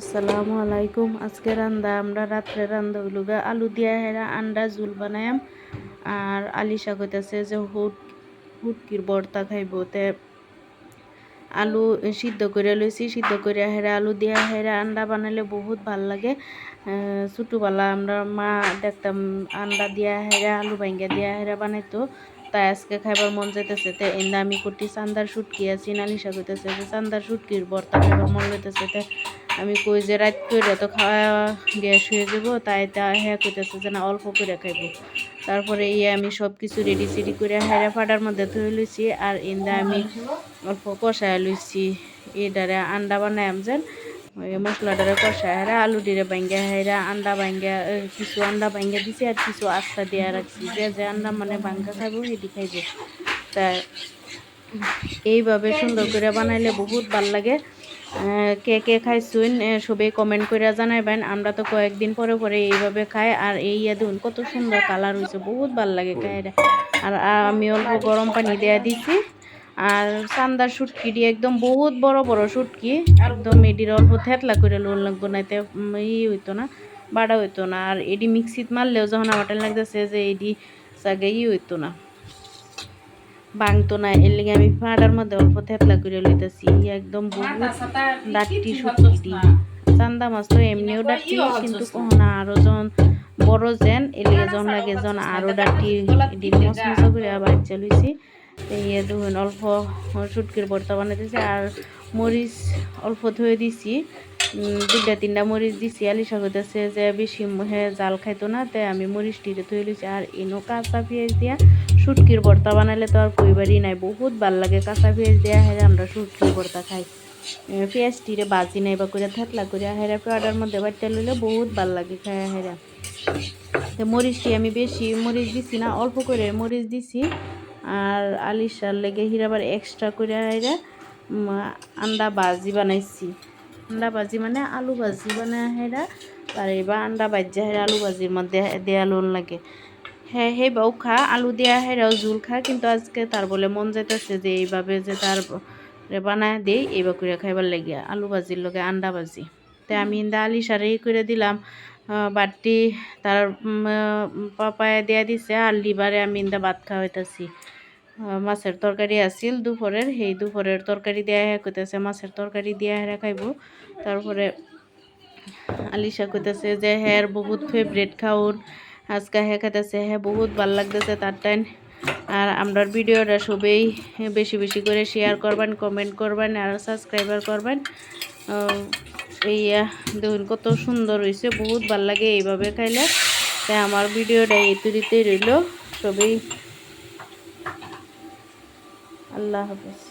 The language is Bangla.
আসসালামু আলাইকুম। আজকে রান্দা, আমরা রাত্রে রান্দা হইল গা আলু দিয়া হেরা আন্ডা জুল বানায়াম। আর আলিশা কইতাছে যে হুট, হুটকির বর্তা খাইব। তে আলু সিদ্ধ করে লইছি, সিদ্ধ করে হেরা আলু দিয়া হেরা আন্ডা বানালে বহুত ভালো লাগে। ছোটোবেলা আমরা মা দেখতাম আন্ডা দিয়া হেরা, আলু ভাঙ্গা দিয়া হেরা বানাইতো। তাই আজকে খাইবার মন যাইতেছে। তে এন্দা আমি কুটি চান্দার শুটকি আছি নালিশা কইতেছে যে চান্দার শুটকির বর্তা খাইবার মন লইতেছে তে আমি কই যে রাত করে তো খাওয়া গ্যাস হয়ে যাব, তাই তা হ্যাঁ কইতেছে যে না অল্প করে খাইব। তারপরে ইয়ে আমি সব কিছু রেডি সেডি করে হ্যাঁ ফাটার মধ্যে ধুয়ে লইছি আর ইন্দা আমি অল্প কষায় লইছি। এটারে আন্ডা বানায়াম যেন ওই মশলাটারে কষায় হেরা আলু ডিরে বাঙ্গা হেরা আন্ডা বাঙ্গা কিছু আন্ডা বাঙ্গা দিছি আর কিছু আস্তা দিয়া রাখছি যে যে আন্ডা মানে বাঙ্গা খাইব সেটি খাইব। তাই এইভাবে সুন্দর করে বানাইলে বহুত ভালো লাগে। কে কে খাইছুন সবাই কমেন্ট করে জানাইবেন। আমরা তো কয়েকদিন পরে পরে এইভাবে খাই আর এই দেখুন কত সুন্দর কালার হয়েছে বহুত ভালো লাগে খাই আর আমি অল্প গরম পানি দেওয়া দিছি। আর চান্দার সুটকি দিয়ে একদম বহুত বড় বড় সুটকি। একদম এডির অল্প থেতলা করে লোন লাগবো না এতে ই হইতো না বাড়া হইতো না। আর এডি মিক্সিত মারলেও যখন আমার লাগতেছে যে এডি সাগে ই হইতো না। ভাঙতো না এর লেগে আমি ফাড়ার মধ্যে অল্প থেতলা করে লইতেছি। একদম বহুত ডাটটি সুটকি চান্দা মাছ তো এমনিও ডাটটি কিন্তু কখনো আরও যখন বড় যেন এর লেগে যখন লাগে যখন আরও ডাটটি ডিম মশ মশা করে আবার চালুইছি এই দেখুন অল্প সুটকির ভর্তা বানাইতেছি আর মরিচ অল্প ধুয়ে দিছি। দুইটা তিনটা মরিচ দিছি। আলিশা করতেছে যে বেশি হে জাল খাইতো না তাই আমি মরিচ টিরে ধুয়ে লিছি। আর এনো কাঁচা পেঁয়াজ দিয়া সুটকির ভর্তা বানাইলে তো আর কইবারই নাই। বহুত ভালো লাগে কাঁচা পেঁয়াজ দেওয়া হেরে আমরা সুটকির ভর্তা খাই। পেঁয়াজ টিরে বাজি নাই বা করে থাকলা করে হেরা পেয়াটার মধ্যে বাড়তে লইলে বহুত ভালো লাগে খাই হেরা। তো মরিচটি আমি বেশি মরিচ দিছি না, অল্প করে মরিচ দিছি। আর আলিশার লেগে হিরাবার এক্সট্রা করে হেরা আন্ডা বাজি বানাইছি। আন্ডা ভাজি মানে আলু ভাজি বানায় হেরা, আর এবার আন্ডা বাজ্যা হেরা আলু ভাজির মধ্যে দেয়া লোন লাগে। হ্যাঁ হে বাউ খা, আলু দেওয়া হেরাও জুল খা, কিন্তু আজকে তার বলে মন যাইতেছে যে এইভাবে যে তার বানায় দেই, এইবার করে খাইবার লাগে আলু ভাজির লগে আন্ডা ভাজি। তাই আমি ইন্দা আলি সারেই করে দিলাম বাটি তার পাপায় দেয়া দিছে, আর লিবারে আমি ইন্দা ভাত খাওয়াইতেছি। মাছের তরকারি আছিল দুপুরের, সেই দুপুরের তরকারি দেয়া হ্যাঁ কইতেছে, মাছের তরকারি দিয়া হেরা খাইব। তারপরে আলিশা কইতেছে যে হ্যাঁ বহুত ফেভারেট খাউন আজকে হ্যাঁ খাইতেছে হ্যাঁ বহুত ভালো লাগতেছে তার টাইম। আর আমরার ভিডিওটা সবেই বেশি বেশি করে শেয়ার করবেন কমেন্ট করবেন আর সাবস্ক্রাইবার করবেন। এই দেখুন কত সুন্দর হয়েছে বহুত ভালো লাগে এইভাবে খাইলে। তাই আমার ভিডিওটা এই তৈরিতে রইল। সবেই আল্লাহ হাফেজ।